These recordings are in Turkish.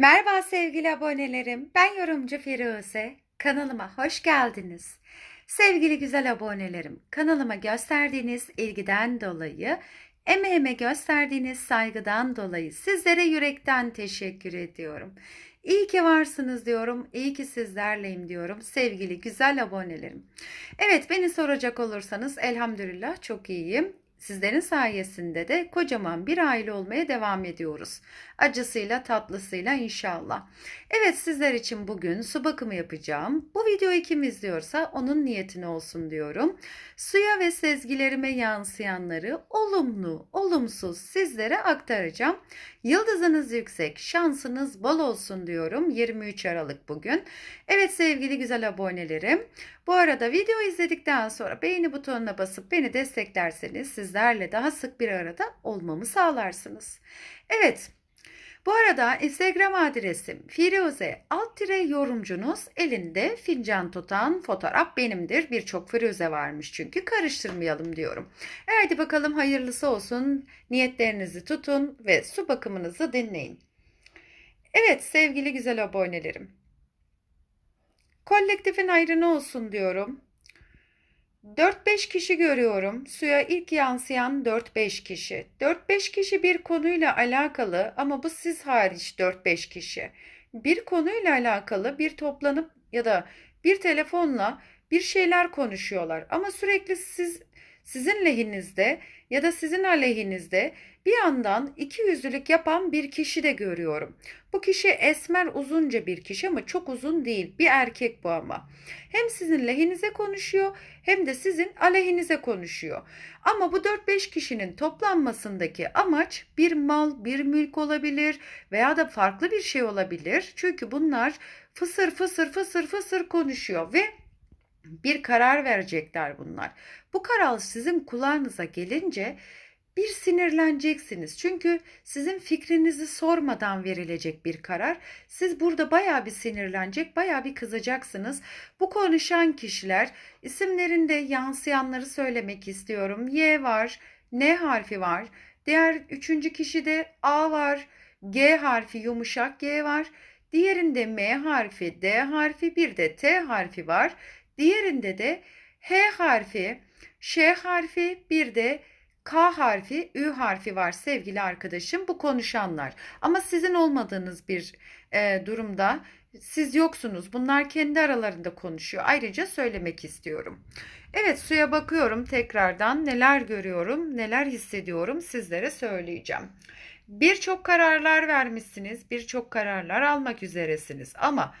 Merhaba sevgili abonelerim. Ben yorumcu Firuze. Kanalıma hoş geldiniz. Sevgili güzel abonelerim, kanalıma gösterdiğiniz ilgiden dolayı, emeğime gösterdiğiniz saygıdan dolayı sizlere yürekten teşekkür ediyorum. İyi ki varsınız diyorum, iyi ki sizlerleyim diyorum sevgili güzel abonelerim. Evet beni soracak olursanız elhamdülillah çok iyiyim. Sizlerin sayesinde de kocaman bir aile olmaya devam ediyoruz. Acısıyla tatlısıyla inşallah. Evet sizler için bugün su bakımı yapacağım. Bu videoyu kim izliyorsa onun niyetine olsun diyorum. Suya ve sezgilerime yansıyanları olumlu, olumsuz sizlere aktaracağım. Yıldızınız yüksek, şansınız bol olsun diyorum. 23 Aralık bugün. Evet sevgili güzel abonelerim. Bu arada video izledikten sonra beğeni butonuna basıp beni desteklerseniz sizlerle daha sık bir arada olmamı sağlarsınız. Evet. Bu arada Instagram adresim Firuze alt tire yorumcunuz elinde fincan tutan fotoğraf benimdir. Birçok Firuze varmış çünkü karıştırmayalım diyorum. Hadi bakalım hayırlısı olsun. Niyetlerinizi tutun ve su bakımınızı dinleyin. Evet sevgili güzel abonelerim. Kolektifin hayrına olsun diyorum. 4-5 kişi görüyorum. Suya ilk yansıyan 4-5 kişi. 4-5 kişi bir konuyla alakalı ama bu siz hariç 4-5 kişi. Bir konuyla alakalı bir toplanıp ya da bir telefonla bir şeyler konuşuyorlar ama sürekli siz sizin lehinizde ya da sizin aleyhinizde bir yandan iki yüzlülük yapan bir kişi de görüyorum. Bu kişi esmer uzunca bir kişi ama çok uzun değil. Bir erkek bu ama. Hem sizin lehinize konuşuyor hem de sizin aleyhinize konuşuyor. Ama bu 4-5 kişinin toplanmasındaki amaç bir mal, bir mülk olabilir veya da farklı bir şey olabilir. Çünkü bunlar fısır fısır fısır fısır konuşuyor ve bir karar verecekler bunlar. Bu karar sizin kulağınıza gelince bir sinirleneceksiniz. Çünkü sizin fikrinizi sormadan verilecek bir karar. Siz burada baya bir sinirlenecek, baya bir kızacaksınız. Bu konuşan kişiler isimlerinde yansıyanları söylemek istiyorum. Y var, N harfi var. Diğer üçüncü kişide A var, G harfi yumuşak G var. Diğerinde M harfi, D harfi, bir de T harfi var. Diğerinde de H harfi, Ş harfi, bir de K harfi, Ü harfi var sevgili arkadaşım bu konuşanlar. Ama sizin olmadığınız bir e, durumda siz yoksunuz. Bunlar kendi aralarında konuşuyor. Ayrıca söylemek istiyorum. Evet suya bakıyorum tekrardan neler görüyorum, neler hissediyorum sizlere söyleyeceğim. Birçok kararlar vermişsiniz, birçok kararlar almak üzeresiniz ama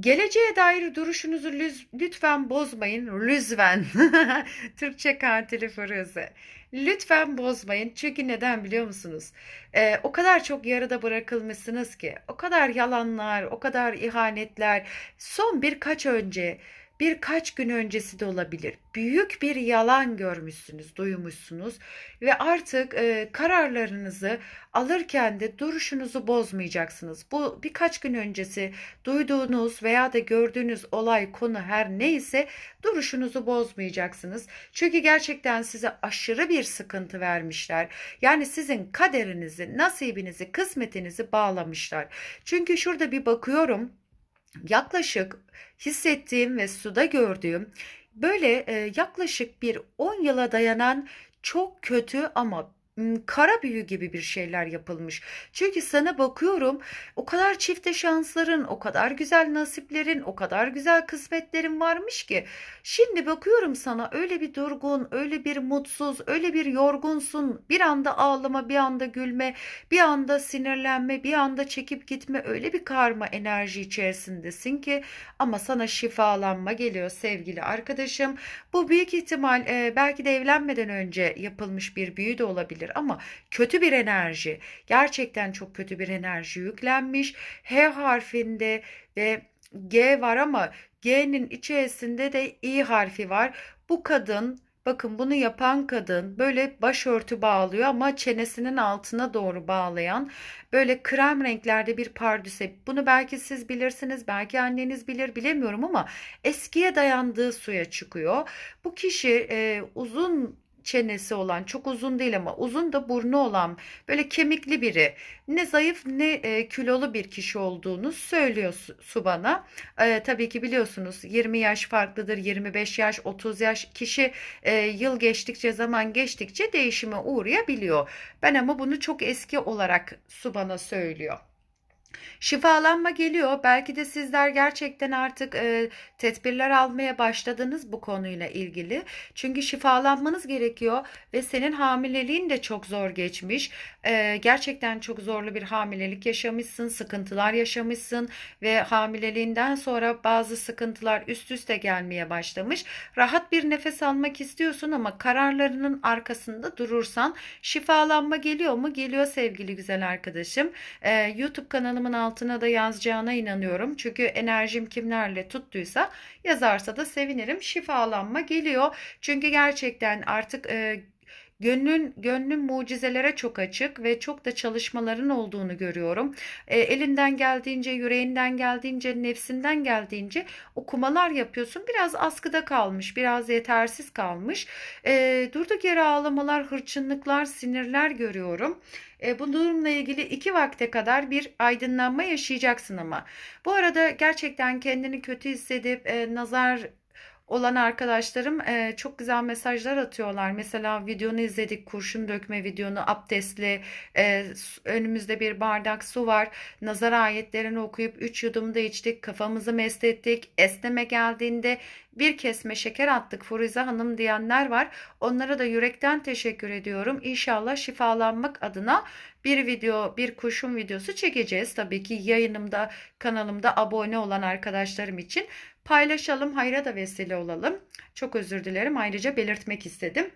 Geleceğe dair duruşunuzu lütfen bozmayın. Lütfen. Türkçe katili Firuze. Lütfen bozmayın. Çünkü neden biliyor musunuz? Ee, o kadar çok yarıda bırakılmışsınız ki. O kadar yalanlar, o kadar ihanetler. Son birkaç önce birkaç gün öncesi de olabilir. Büyük bir yalan görmüşsünüz, duymuşsunuz ve artık e, kararlarınızı alırken de duruşunuzu bozmayacaksınız. Bu birkaç gün öncesi duyduğunuz veya da gördüğünüz olay, konu her neyse duruşunuzu bozmayacaksınız. Çünkü gerçekten size aşırı bir sıkıntı vermişler. Yani sizin kaderinizi, nasibinizi, kısmetinizi bağlamışlar. Çünkü şurada bir bakıyorum yaklaşık hissettiğim ve suda gördüğüm böyle yaklaşık bir 10 yıla dayanan çok kötü ama kara büyü gibi bir şeyler yapılmış. Çünkü sana bakıyorum o kadar çifte şansların, o kadar güzel nasiplerin, o kadar güzel kısmetlerin varmış ki. Şimdi bakıyorum sana öyle bir durgun, öyle bir mutsuz, öyle bir yorgunsun. Bir anda ağlama, bir anda gülme, bir anda sinirlenme, bir anda çekip gitme. Öyle bir karma enerji içerisindesin ki ama sana şifalanma geliyor sevgili arkadaşım. Bu büyük ihtimal belki de evlenmeden önce yapılmış bir büyü de olabilir olabilir ama kötü bir enerji gerçekten çok kötü bir enerji yüklenmiş. H harfinde ve G var ama G'nin içerisinde de İ harfi var. Bu kadın Bakın bunu yapan kadın böyle başörtü bağlıyor ama çenesinin altına doğru bağlayan böyle krem renklerde bir pardüse. Bunu belki siz bilirsiniz, belki anneniz bilir bilemiyorum ama eskiye dayandığı suya çıkıyor. Bu kişi e, uzun çenesi olan, çok uzun değil ama uzun da burnu olan, böyle kemikli biri, ne zayıf ne e, kilolu bir kişi olduğunu söylüyor su, bana. E, tabii ki biliyorsunuz 20 yaş farklıdır, 25 yaş, 30 yaş kişi e, yıl geçtikçe, zaman geçtikçe değişime uğrayabiliyor. Ben ama bunu çok eski olarak su bana söylüyor. Şifalanma geliyor. Belki de sizler gerçekten artık e, tedbirler almaya başladınız bu konuyla ilgili. Çünkü şifalanmanız gerekiyor ve senin hamileliğin de çok zor geçmiş. E, gerçekten çok zorlu bir hamilelik yaşamışsın, sıkıntılar yaşamışsın ve hamileliğinden sonra bazı sıkıntılar üst üste gelmeye başlamış. Rahat bir nefes almak istiyorsun ama kararlarının arkasında durursan şifalanma geliyor mu? Geliyor sevgili güzel arkadaşım. E, YouTube kanalımın altına da yazacağına inanıyorum. Çünkü enerjim kimlerle tuttuysa yazarsa da sevinirim. Şifalanma geliyor. Çünkü gerçekten artık e, Gönlün, gönlün mucizelere çok açık ve çok da çalışmaların olduğunu görüyorum. E, elinden geldiğince, yüreğinden geldiğince, nefsinden geldiğince okumalar yapıyorsun. Biraz askıda kalmış, biraz yetersiz kalmış. E, durduk yere ağlamalar, hırçınlıklar, sinirler görüyorum. E, bu durumla ilgili iki vakte kadar bir aydınlanma yaşayacaksın ama. Bu arada gerçekten kendini kötü hissedip e, nazar olan arkadaşlarım e, çok güzel mesajlar atıyorlar. Mesela videonu izledik, kurşun dökme videonu, abdestli, e, önümüzde bir bardak su var. Nazar ayetlerini okuyup 3 yudum da içtik, kafamızı mest ettik. Esneme geldiğinde bir kesme şeker attık Furuza Hanım diyenler var. Onlara da yürekten teşekkür ediyorum. İnşallah şifalanmak adına bir video, bir kurşun videosu çekeceğiz. Tabii ki yayınımda, kanalımda abone olan arkadaşlarım için paylaşalım, hayra da vesile olalım. Çok özür dilerim. Ayrıca belirtmek istedim.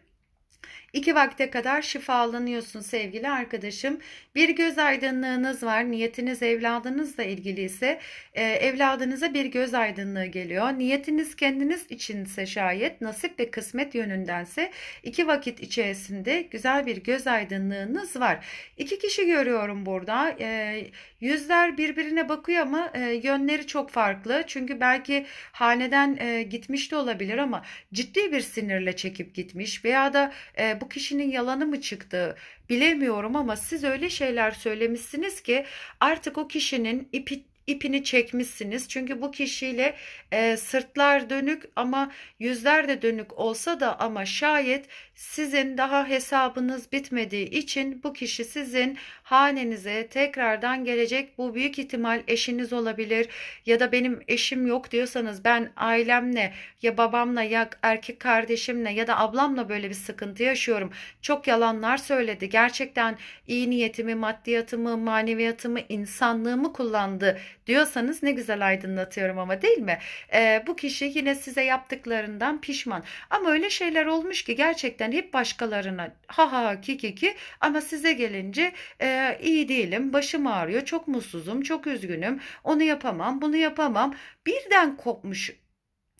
İki vakte kadar şifalanıyorsun sevgili arkadaşım. Bir göz aydınlığınız var. Niyetiniz evladınızla ilgili ise e, evladınıza bir göz aydınlığı geliyor. Niyetiniz kendiniz içinse şayet nasip ve kısmet yönündense iki vakit içerisinde güzel bir göz aydınlığınız var. İki kişi görüyorum burada. E, yüzler birbirine bakıyor ama e, yönleri çok farklı. Çünkü belki haneden e, gitmiş de olabilir ama ciddi bir sinirle çekip gitmiş veya da e, bu kişinin yalanı mı çıktı bilemiyorum ama siz öyle şeyler söylemişsiniz ki artık o kişinin ipi ipini çekmişsiniz. Çünkü bu kişiyle e, sırtlar dönük ama yüzler de dönük olsa da ama şayet sizin daha hesabınız bitmediği için bu kişi sizin hanenize tekrardan gelecek. Bu büyük ihtimal eşiniz olabilir ya da benim eşim yok diyorsanız ben ailemle ya babamla ya erkek kardeşimle ya da ablamla böyle bir sıkıntı yaşıyorum. Çok yalanlar söyledi. Gerçekten iyi niyetimi, maddiyatımı, maneviyatımı, insanlığımı kullandı diyorsanız ne güzel aydınlatıyorum ama değil mi? Ee, bu kişi yine size yaptıklarından pişman. Ama öyle şeyler olmuş ki gerçekten hep başkalarına ha ha ki ki ki ama size gelince e, iyi değilim, başım ağrıyor, çok mutsuzum, çok üzgünüm, onu yapamam, bunu yapamam. Birden kopmuş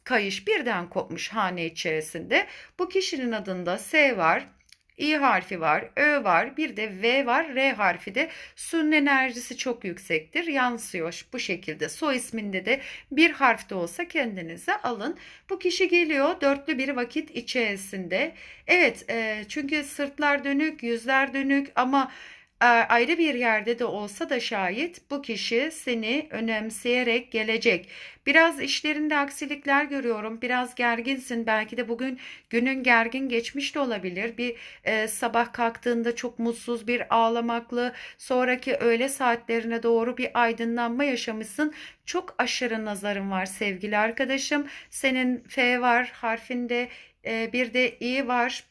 kayış birden kopmuş hane içerisinde. Bu kişinin adında S var. İ harfi var, Ö var, bir de V var. R harfi de suyun enerjisi çok yüksektir. Yansıyor bu şekilde. Soy isminde de bir harf de olsa kendinize alın. Bu kişi geliyor dörtlü bir vakit içerisinde. Evet e, çünkü sırtlar dönük, yüzler dönük ama ayrı bir yerde de olsa da şayet bu kişi seni önemseyerek gelecek. Biraz işlerinde aksilikler görüyorum. Biraz gerginsin. Belki de bugün günün gergin geçmiş de olabilir. Bir e, sabah kalktığında çok mutsuz bir ağlamaklı, sonraki öğle saatlerine doğru bir aydınlanma yaşamışsın. Çok aşırı nazarın var sevgili arkadaşım. Senin F var harfinde, e, bir de İ var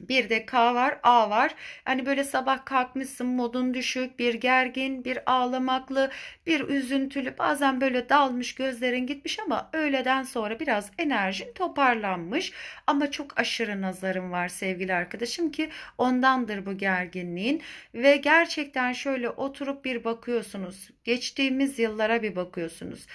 bir de K var, A var. Hani böyle sabah kalkmışsın modun düşük, bir gergin, bir ağlamaklı, bir üzüntülü, bazen böyle dalmış gözlerin gitmiş ama öğleden sonra biraz enerjin toparlanmış. Ama çok aşırı nazarın var sevgili arkadaşım ki ondandır bu gerginliğin. Ve gerçekten şöyle oturup bir bakıyorsunuz. Geçtiğimiz yıllara bir bakıyorsunuz.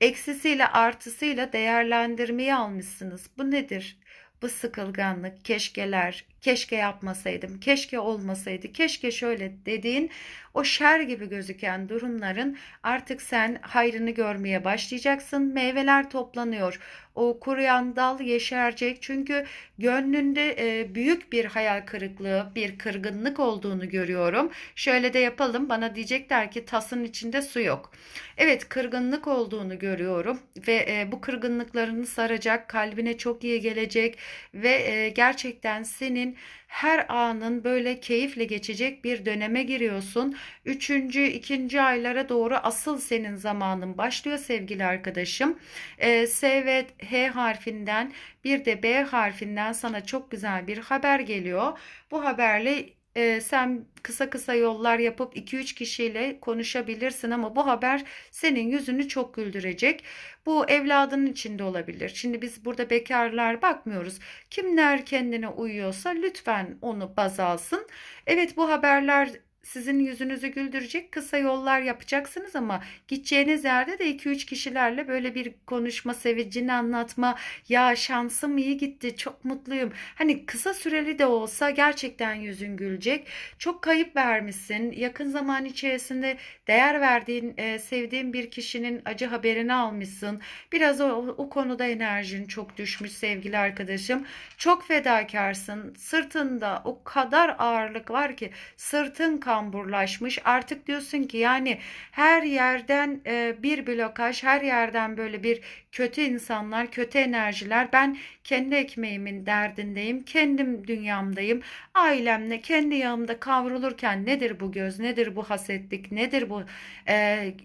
Eksisiyle artısıyla değerlendirmeyi almışsınız. Bu nedir? Bu sıkılganlık, keşkeler, keşke yapmasaydım, keşke olmasaydı, keşke şöyle dediğin o şer gibi gözüken durumların artık sen hayrını görmeye başlayacaksın. Meyveler toplanıyor. O kuruyan dal yeşerecek. Çünkü gönlünde e, büyük bir hayal kırıklığı, bir kırgınlık olduğunu görüyorum. Şöyle de yapalım. Bana diyecekler ki tasın içinde su yok. Evet, kırgınlık olduğunu görüyorum ve e, bu kırgınlıklarını saracak, kalbine çok iyi gelecek ve e, gerçekten senin her anın böyle keyifle geçecek bir döneme giriyorsun. Üçüncü, ikinci aylara doğru asıl senin zamanın başlıyor sevgili arkadaşım. E, S ve H harfinden bir de B harfinden sana çok güzel bir haber geliyor. Bu haberle e, sen kısa kısa yollar yapıp 2-3 kişiyle konuşabilirsin ama bu haber senin yüzünü çok güldürecek. Bu evladının içinde olabilir. Şimdi biz burada bekarlar bakmıyoruz. Kimler kendine uyuyorsa lütfen onu baz alsın. Evet bu haberler sizin yüzünüzü güldürecek kısa yollar yapacaksınız ama gideceğiniz yerde de 2-3 kişilerle böyle bir konuşma, sevincini anlatma, ya şansım iyi gitti, çok mutluyum. Hani kısa süreli de olsa gerçekten yüzün gülecek. Çok kayıp vermişsin. Yakın zaman içerisinde değer verdiğin, e, sevdiğin bir kişinin acı haberini almışsın. Biraz o, o konuda enerjin çok düşmüş sevgili arkadaşım. Çok fedakarsın. Sırtında o kadar ağırlık var ki sırtın kan kamburlaşmış. Artık diyorsun ki yani her yerden e, bir blokaj, her yerden böyle bir kötü insanlar, kötü enerjiler. Ben kendi ekmeğimin derdindeyim, kendim dünyamdayım. Ailemle kendi yanımda kavrulurken nedir bu göz, nedir bu hasetlik, nedir bu e,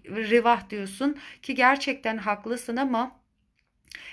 rivah diyorsun ki gerçekten haklısın ama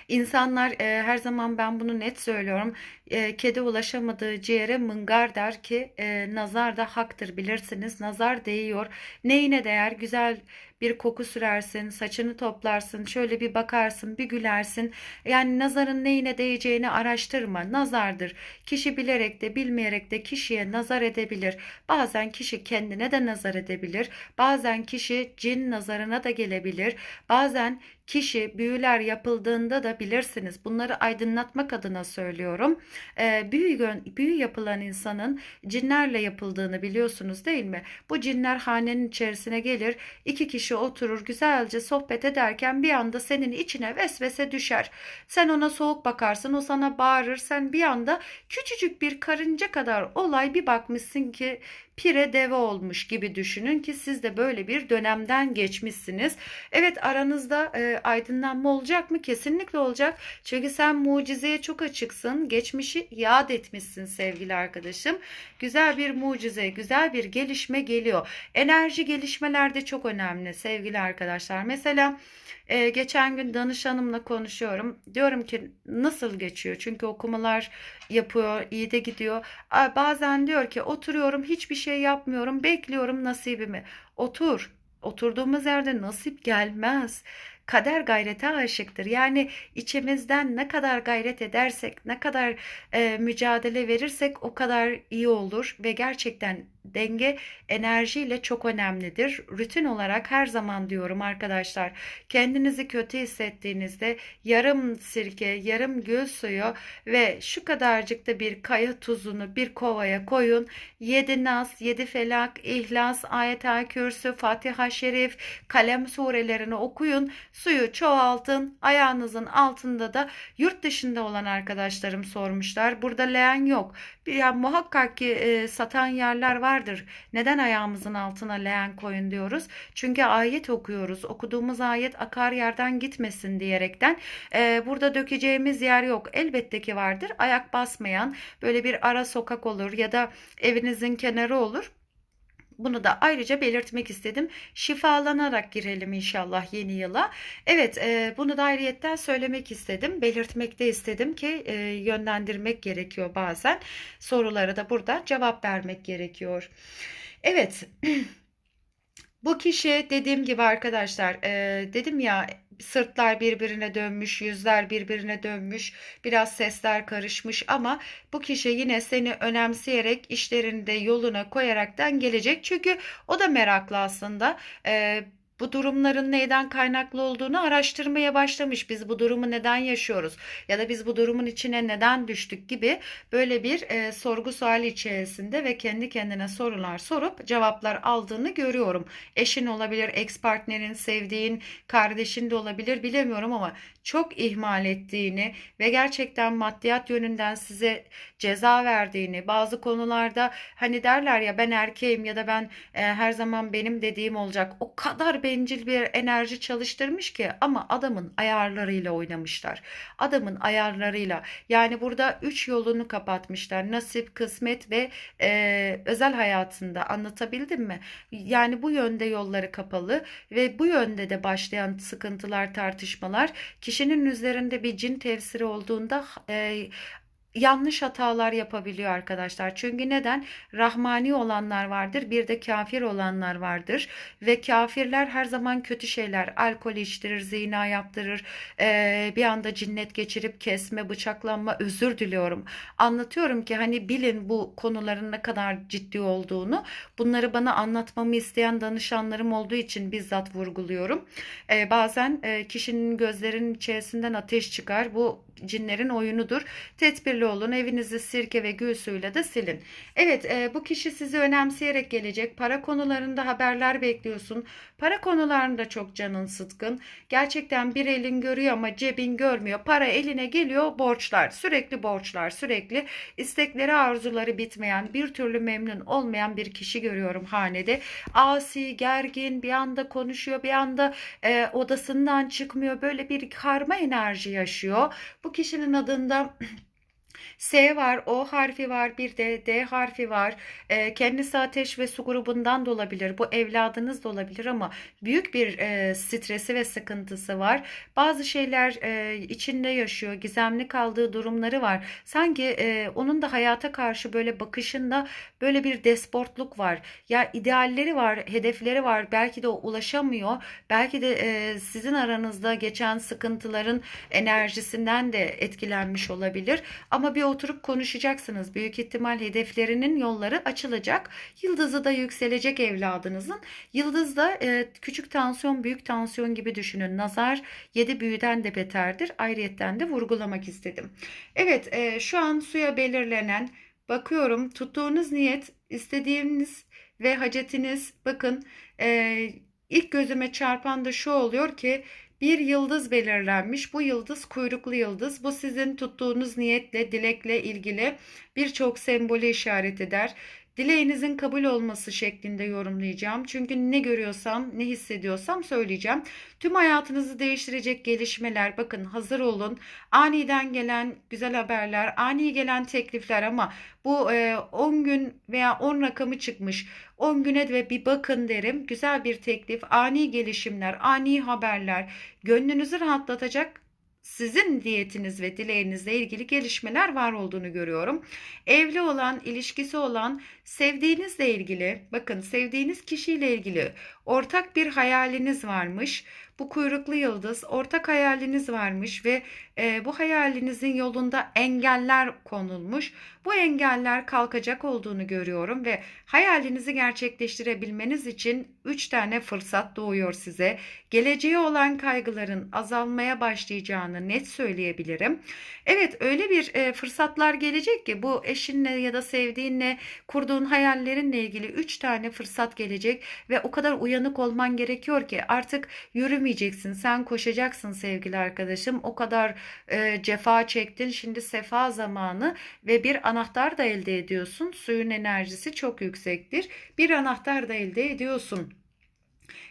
İnsanlar e, her zaman ben bunu net söylüyorum. E, kedi ulaşamadığı ciğere mıngar der ki e, nazar da haktır bilirsiniz. Nazar değiyor. Neyine değer? Güzel bir koku sürersin, saçını toplarsın, şöyle bir bakarsın, bir gülersin. Yani nazarın neyine değeceğini araştırma. Nazardır. Kişi bilerek de bilmeyerek de kişiye nazar edebilir. Bazen kişi kendine de nazar edebilir. Bazen kişi cin nazarına da gelebilir. Bazen kişi büyüler yapıldığında da bilirsiniz. Bunları aydınlatmak adına söylüyorum. E, büyü, büyü yapılan insanın cinlerle yapıldığını biliyorsunuz değil mi? Bu cinler hanenin içerisine gelir. iki kişi oturur güzelce sohbet ederken bir anda senin içine vesvese düşer. Sen ona soğuk bakarsın o sana bağırır. Sen bir anda küçücük bir karınca kadar olay bir bakmışsın ki pire deve olmuş gibi düşünün ki siz de böyle bir dönemden geçmişsiniz. Evet aranızda e, aydınlanma olacak mı? Kesinlikle olacak. Çünkü sen mucizeye çok açıksın. Geçmişi yad etmişsin sevgili arkadaşım. Güzel bir mucize, güzel bir gelişme geliyor. Enerji gelişmelerde çok önemli sevgili arkadaşlar. Mesela ee, geçen gün danışanımla konuşuyorum. Diyorum ki nasıl geçiyor? Çünkü okumalar yapıyor, iyi de gidiyor. Bazen diyor ki oturuyorum, hiçbir şey yapmıyorum, bekliyorum nasibimi. Otur. Oturduğumuz yerde nasip gelmez kader gayrete aşıktır. Yani içimizden ne kadar gayret edersek, ne kadar e, mücadele verirsek o kadar iyi olur ve gerçekten denge enerjiyle çok önemlidir. Rutin olarak her zaman diyorum arkadaşlar kendinizi kötü hissettiğinizde yarım sirke, yarım gül suyu ve şu kadarcık da bir kaya tuzunu bir kovaya koyun. 7 Nas, 7 Felak, İhlas, Ayet-el Kürsü, Fatiha Şerif, Kalem surelerini okuyun. Suyu çoğaltın. Ayağınızın altında da yurt dışında olan arkadaşlarım sormuşlar. Burada leğen yok. Ya muhakkak ki e, satan yerler vardır. Neden ayağımızın altına leğen koyun diyoruz? Çünkü ayet okuyoruz. Okuduğumuz ayet akar yerden gitmesin diyerekten. E, burada dökeceğimiz yer yok. Elbette ki vardır. Ayak basmayan böyle bir ara sokak olur ya da evinizin kenarı olur. Bunu da ayrıca belirtmek istedim. Şifalanarak girelim inşallah yeni yıla. Evet e, bunu da ayrıyetten söylemek istedim. Belirtmek de istedim ki e, yönlendirmek gerekiyor bazen. Sorulara da burada cevap vermek gerekiyor. Evet. Bu kişi dediğim gibi arkadaşlar e, dedim ya sırtlar birbirine dönmüş, yüzler birbirine dönmüş, biraz sesler karışmış ama bu kişi yine seni önemseyerek işlerini de yoluna koyaraktan gelecek. Çünkü o da meraklı aslında. Ee, bu durumların neyden kaynaklı olduğunu araştırmaya başlamış. Biz bu durumu neden yaşıyoruz ya da biz bu durumun içine neden düştük gibi böyle bir e, sorgu suali içerisinde ve kendi kendine sorular sorup cevaplar aldığını görüyorum. Eşin olabilir, ex partnerin, sevdiğin, kardeşin de olabilir bilemiyorum ama çok ihmal ettiğini ve gerçekten maddiyat yönünden size ceza verdiğini, bazı konularda hani derler ya ben erkeğim ya da ben e, her zaman benim dediğim olacak. O kadar bencil bir enerji çalıştırmış ki ama adamın ayarlarıyla oynamışlar. Adamın ayarlarıyla. Yani burada üç yolunu kapatmışlar. Nasip, kısmet ve e, özel hayatında anlatabildim mi? Yani bu yönde yolları kapalı ve bu yönde de başlayan sıkıntılar, tartışmalar kişinin üzerinde bir cin tefsiri olduğunda e, yanlış hatalar yapabiliyor arkadaşlar. Çünkü neden? Rahmani olanlar vardır, bir de kafir olanlar vardır ve kafirler her zaman kötü şeyler, alkol içtirir, zina yaptırır, ee, bir anda cinnet geçirip kesme, bıçaklanma, özür diliyorum. Anlatıyorum ki hani bilin bu konuların ne kadar ciddi olduğunu. Bunları bana anlatmamı isteyen danışanlarım olduğu için bizzat vurguluyorum. Ee, bazen e, kişinin gözlerinin içerisinden ateş çıkar. Bu cinlerin oyunudur. Tedbirli olun. Evinizi sirke ve gül suyuyla da silin. Evet e, bu kişi sizi önemseyerek gelecek. Para konularında haberler bekliyorsun. Para konularında çok canın sıtkın. Gerçekten bir elin görüyor ama cebin görmüyor. Para eline geliyor borçlar. Sürekli borçlar. Sürekli istekleri arzuları bitmeyen bir türlü memnun olmayan bir kişi görüyorum hanede. Asi, gergin bir anda konuşuyor bir anda e, odasından çıkmıyor. Böyle bir karma enerji yaşıyor. Bu kişinin adında S var, O harfi var, bir de D harfi var. E, kendisi ateş ve su grubundan da olabilir. Bu evladınız da olabilir ama büyük bir e, stresi ve sıkıntısı var. Bazı şeyler e, içinde yaşıyor. Gizemli kaldığı durumları var. Sanki e, onun da hayata karşı böyle bakışında böyle bir desportluk var. Ya idealleri var, hedefleri var. Belki de ulaşamıyor. Belki de e, sizin aranızda geçen sıkıntıların enerjisinden de etkilenmiş olabilir. Ama bir oturup konuşacaksınız. Büyük ihtimal hedeflerinin yolları açılacak. Yıldızı da yükselecek evladınızın. Yıldız da e, küçük tansiyon, büyük tansiyon gibi düşünün. Nazar yedi büyüden de beterdir. Ayrıyetten de vurgulamak istedim. Evet, e, şu an suya belirlenen bakıyorum tuttuğunuz niyet, istediğiniz ve hacetiniz bakın e, ilk gözüme çarpan da şu oluyor ki bir yıldız belirlenmiş. Bu yıldız kuyruklu yıldız. Bu sizin tuttuğunuz niyetle, dilekle ilgili birçok sembolü işaret eder dileğinizin kabul olması şeklinde yorumlayacağım. Çünkü ne görüyorsam, ne hissediyorsam söyleyeceğim. Tüm hayatınızı değiştirecek gelişmeler, bakın hazır olun. Aniden gelen güzel haberler, ani gelen teklifler ama bu 10 e, gün veya 10 rakamı çıkmış. 10 güne de bir bakın derim. Güzel bir teklif, ani gelişimler, ani haberler, gönlünüzü rahatlatacak sizin diyetiniz ve dileğinizle ilgili gelişmeler var olduğunu görüyorum. Evli olan, ilişkisi olan, sevdiğinizle ilgili, bakın sevdiğiniz kişiyle ilgili ortak bir hayaliniz varmış. Bu kuyruklu yıldız ortak hayaliniz varmış ve e, bu hayalinizin yolunda engeller konulmuş. Bu engeller kalkacak olduğunu görüyorum ve hayalinizi gerçekleştirebilmeniz için 3 tane fırsat doğuyor size. Geleceğe olan kaygıların azalmaya başlayacağını net söyleyebilirim. Evet öyle bir e, fırsatlar gelecek ki bu eşinle ya da sevdiğinle kurduğun hayallerinle ilgili 3 tane fırsat gelecek ve o kadar uyanık olman gerekiyor ki artık yürümeyeceksin. Sen koşacaksın sevgili arkadaşım. O kadar e, cefa çektin. Şimdi sefa zamanı ve bir anahtar da elde ediyorsun. Suyun enerjisi çok yüksektir. Bir anahtar da elde ediyorsun.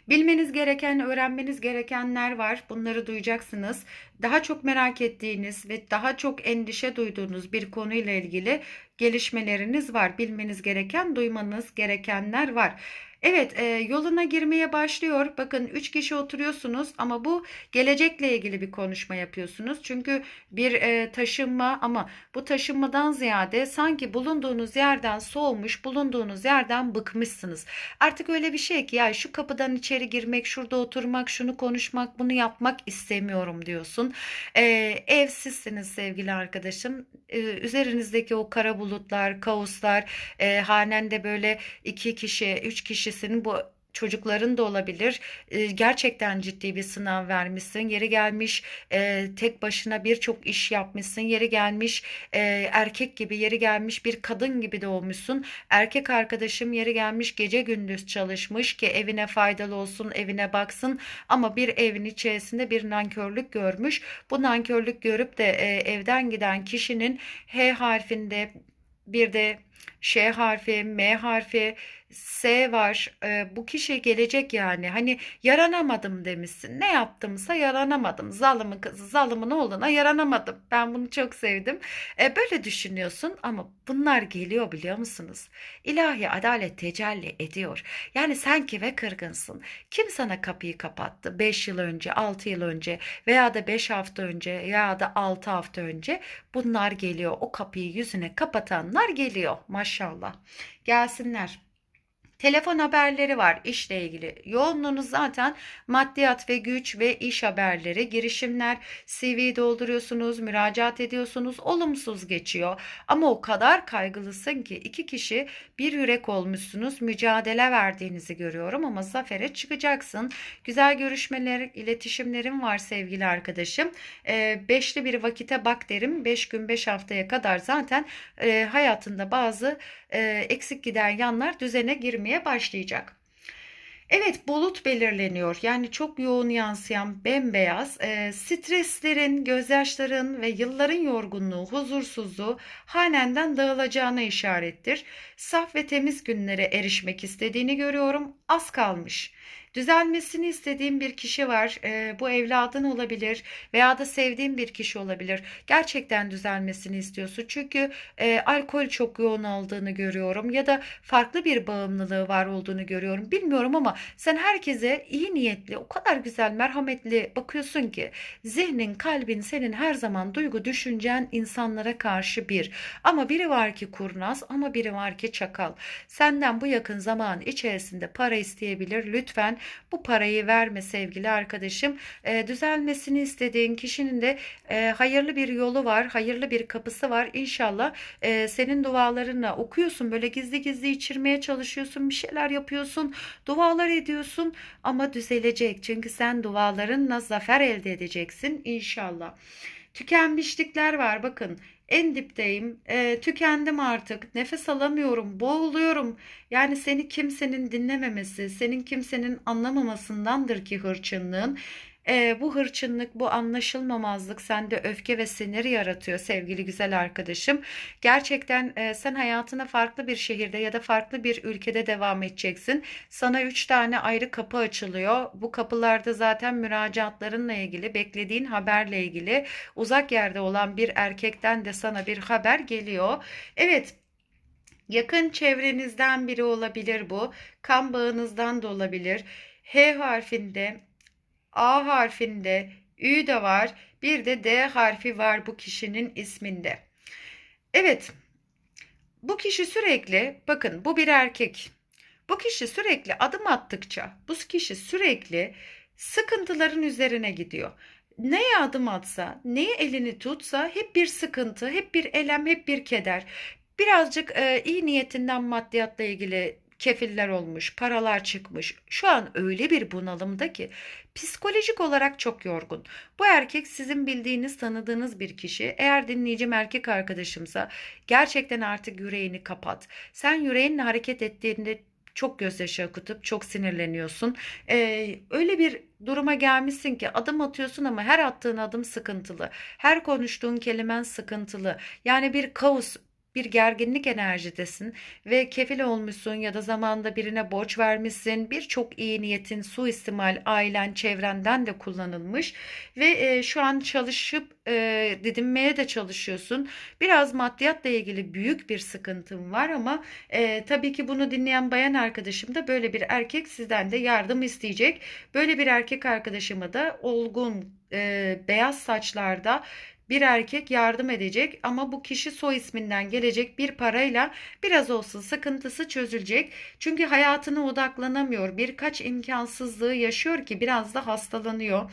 Bilmeniz gereken, öğrenmeniz gerekenler var. Bunları duyacaksınız. Daha çok merak ettiğiniz ve daha çok endişe duyduğunuz bir konuyla ilgili gelişmeleriniz var. Bilmeniz gereken, duymanız gerekenler var. Evet e, yoluna girmeye başlıyor. Bakın 3 kişi oturuyorsunuz ama bu gelecekle ilgili bir konuşma yapıyorsunuz. Çünkü bir e, taşınma ama bu taşınmadan ziyade sanki bulunduğunuz yerden soğumuş, bulunduğunuz yerden bıkmışsınız. Artık öyle bir şey ki ya şu kapıdan içeri girmek, şurada oturmak, şunu konuşmak, bunu yapmak istemiyorum diyorsun. E, evsizsiniz sevgili arkadaşım. E, üzerinizdeki o kara bulutlar, kaoslar, e, hanende böyle iki kişi, üç kişi senin bu çocukların da olabilir. E, gerçekten ciddi bir sınav vermişsin. Yeri gelmiş e, tek başına birçok iş yapmışsın. Yeri gelmiş e, erkek gibi, yeri gelmiş bir kadın gibi de olmuşsun. Erkek arkadaşım yeri gelmiş gece gündüz çalışmış ki evine faydalı olsun, evine baksın. Ama bir evin içerisinde bir nankörlük görmüş. Bu nankörlük görüp de e, evden giden kişinin H harfinde bir de Ş harfi, M harfi, S var. E, bu kişi gelecek yani. Hani yaranamadım demişsin. Ne yaptımsa yaranamadım. Zalımın kızı, zalımın oğluna yaranamadım. Ben bunu çok sevdim. E, böyle düşünüyorsun ama bunlar geliyor biliyor musunuz? İlahi adalet tecelli ediyor. Yani sen kime kırgınsın? Kim sana kapıyı kapattı? 5 yıl önce, 6 yıl önce veya da 5 hafta önce ya da 6 hafta önce bunlar geliyor. O kapıyı yüzüne kapatanlar geliyor. Maşallah. Gelsinler. Telefon haberleri var işle ilgili. Yoğunluğunuz zaten maddiyat ve güç ve iş haberleri, girişimler, CV dolduruyorsunuz, müracaat ediyorsunuz, olumsuz geçiyor. Ama o kadar kaygılısın ki iki kişi bir yürek olmuşsunuz, mücadele verdiğinizi görüyorum ama zafere çıkacaksın. Güzel görüşmeler, iletişimlerim var sevgili arkadaşım. E, beşli bir vakite bak derim. Beş gün, beş haftaya kadar zaten e, hayatında bazı e, eksik giden yanlar düzene girmeye başlayacak. Evet bulut belirleniyor. Yani çok yoğun yansıyan bembeyaz e, streslerin, gözyaşların ve yılların yorgunluğu, huzursuzluğu hanenden dağılacağına işarettir. Saf ve temiz günlere erişmek istediğini görüyorum. Az kalmış. Düzelmesini istediğim bir kişi var. E, bu evladın olabilir veya da sevdiğim bir kişi olabilir. Gerçekten düzelmesini istiyorsun. Çünkü e, alkol çok yoğun aldığını görüyorum ya da farklı bir bağımlılığı var olduğunu görüyorum. Bilmiyorum ama sen herkese iyi niyetli, o kadar güzel, merhametli bakıyorsun ki zihnin, kalbin senin her zaman duygu, düşüncen insanlara karşı bir. Ama biri var ki kurnaz ama biri var ki çakal. Senden bu yakın zaman içerisinde para isteyebilir. Lütfen bu parayı verme sevgili arkadaşım. E, düzelmesini istediğin kişinin de e, hayırlı bir yolu var, hayırlı bir kapısı var. İnşallah e, senin dualarınla okuyorsun böyle gizli gizli içirmeye çalışıyorsun, bir şeyler yapıyorsun, dualar ediyorsun ama düzelecek. Çünkü sen dualarınla zafer elde edeceksin inşallah. Tükenmişlikler var bakın en dipteyim, e, tükendim artık, nefes alamıyorum, boğuluyorum. Yani seni kimsenin dinlememesi, senin kimsenin anlamamasındandır ki hırçınlığın. E, bu hırçınlık, bu anlaşılmamazlık sende öfke ve sinir yaratıyor sevgili güzel arkadaşım. Gerçekten e, sen hayatına farklı bir şehirde ya da farklı bir ülkede devam edeceksin. Sana üç tane ayrı kapı açılıyor. Bu kapılarda zaten müracaatlarınla ilgili, beklediğin haberle ilgili uzak yerde olan bir erkekten de sana bir haber geliyor. Evet, yakın çevrenizden biri olabilir bu. Kan bağınızdan da olabilir. H harfinde A harfinde Ü de var. Bir de D harfi var bu kişinin isminde. Evet. Bu kişi sürekli bakın bu bir erkek. Bu kişi sürekli adım attıkça bu kişi sürekli sıkıntıların üzerine gidiyor. Neye adım atsa, neye elini tutsa hep bir sıkıntı, hep bir elem, hep bir keder. Birazcık e, iyi niyetinden maddiyatla ilgili kefiller olmuş, paralar çıkmış. Şu an öyle bir bunalımda ki psikolojik olarak çok yorgun. Bu erkek sizin bildiğiniz, tanıdığınız bir kişi. Eğer dinleyicim erkek arkadaşımsa gerçekten artık yüreğini kapat. Sen yüreğinle hareket ettiğinde çok gözyaşı akıtıp çok sinirleniyorsun. Ee, öyle bir duruma gelmişsin ki adım atıyorsun ama her attığın adım sıkıntılı. Her konuştuğun kelimen sıkıntılı. Yani bir kaos bir gerginlik enerjidesin ve kefil olmuşsun ya da zamanda birine borç vermişsin. Birçok iyi niyetin suistimal ailen, çevrenden de kullanılmış ve e, şu an çalışıp e, didinmeye de çalışıyorsun. Biraz maddiyatla ilgili büyük bir sıkıntım var ama e, tabii ki bunu dinleyen bayan arkadaşım da böyle bir erkek sizden de yardım isteyecek. Böyle bir erkek arkadaşıma da olgun e, beyaz saçlarda bir erkek yardım edecek ama bu kişi soy isminden gelecek bir parayla biraz olsun sıkıntısı çözülecek. Çünkü hayatına odaklanamıyor. Birkaç imkansızlığı yaşıyor ki biraz da hastalanıyor.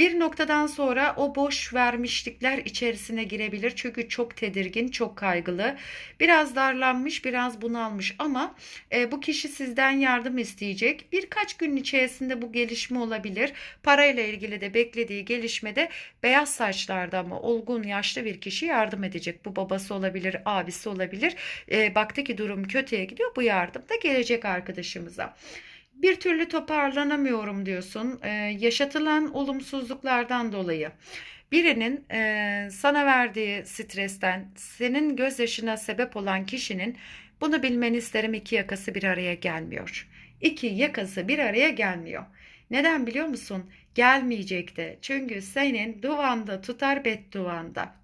Bir noktadan sonra o boş vermişlikler içerisine girebilir. Çünkü çok tedirgin, çok kaygılı. Biraz darlanmış, biraz bunalmış ama e, bu kişi sizden yardım isteyecek. Birkaç gün içerisinde bu gelişme olabilir. Parayla ilgili de beklediği gelişmede beyaz saçlarda ama olgun yaşlı bir kişi yardım edecek. Bu babası olabilir, abisi olabilir. E, baktı ki durum kötüye gidiyor. Bu yardım da gelecek arkadaşımıza. Bir türlü toparlanamıyorum diyorsun. Ee, yaşatılan olumsuzluklardan dolayı. Birinin e, sana verdiği stresten, senin gözyaşına sebep olan kişinin bunu bilmeni isterim iki yakası bir araya gelmiyor. İki yakası bir araya gelmiyor. Neden biliyor musun? Gelmeyecek de. Çünkü senin duvanda tutar bedduvanda.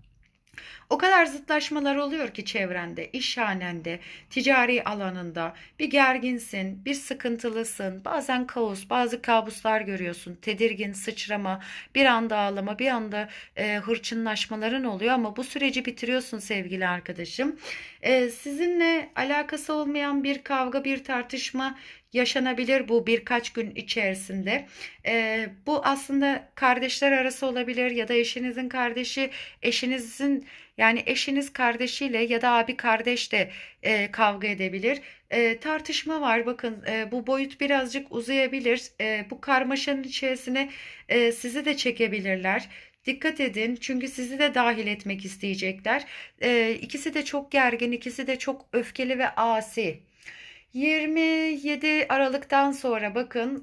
O kadar zıtlaşmalar oluyor ki çevrende, işhanende, ticari alanında bir gerginsin, bir sıkıntılısın, bazen kaos, bazı kabuslar görüyorsun, tedirgin, sıçrama, bir anda ağlama, bir anda e, hırçınlaşmaların oluyor ama bu süreci bitiriyorsun sevgili arkadaşım. E, sizinle alakası olmayan bir kavga, bir tartışma yaşanabilir bu birkaç gün içerisinde. E, bu aslında kardeşler arası olabilir ya da eşinizin kardeşi, eşinizin yani eşiniz kardeşiyle ya da abi kardeş de e, kavga edebilir. E, tartışma var bakın e, bu boyut birazcık uzayabilir. E, bu karmaşanın içerisine e, sizi de çekebilirler. Dikkat edin çünkü sizi de dahil etmek isteyecekler. E, ikisi de çok gergin, ikisi de çok öfkeli ve asi. 27 Aralık'tan sonra bakın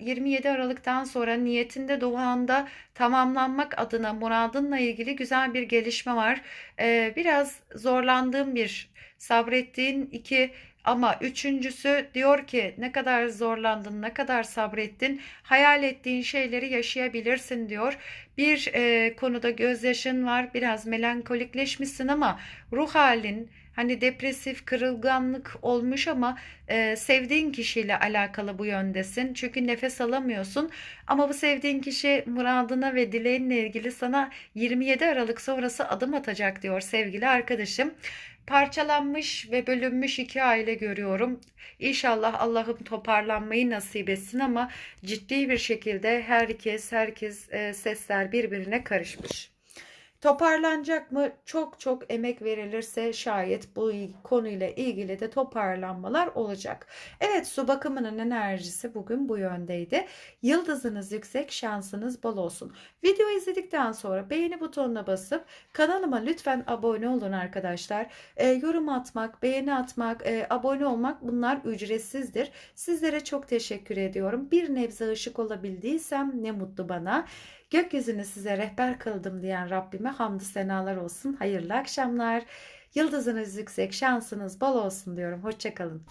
27 Aralık'tan sonra niyetinde doğanda tamamlanmak adına muradınla ilgili güzel bir gelişme var. Biraz zorlandığım bir sabrettiğin iki ama üçüncüsü diyor ki ne kadar zorlandın, ne kadar sabrettin, hayal ettiğin şeyleri yaşayabilirsin diyor. Bir e, konuda gözyaşın var, biraz melankolikleşmişsin ama ruh halin, Hani depresif, kırılganlık olmuş ama e, sevdiğin kişiyle alakalı bu yöndesin. Çünkü nefes alamıyorsun. Ama bu sevdiğin kişi muradına ve dileğinle ilgili sana 27 Aralık sonrası adım atacak diyor sevgili arkadaşım. Parçalanmış ve bölünmüş iki aile görüyorum. İnşallah Allah'ım toparlanmayı nasip etsin ama ciddi bir şekilde herkes herkes e, sesler birbirine karışmış. Toparlanacak mı? Çok çok emek verilirse şayet bu konuyla ilgili de toparlanmalar olacak. Evet su bakımının enerjisi bugün bu yöndeydi. Yıldızınız yüksek, şansınız bol olsun. Video izledikten sonra beğeni butonuna basıp kanalıma lütfen abone olun arkadaşlar. E, yorum atmak, beğeni atmak, e, abone olmak bunlar ücretsizdir. Sizlere çok teşekkür ediyorum. Bir nebze ışık olabildiysem ne mutlu bana. Gökyüzünü size rehber kıldım diyen Rabbime hamdü senalar olsun. Hayırlı akşamlar. Yıldızınız yüksek, şansınız bol olsun diyorum. Hoşçakalın.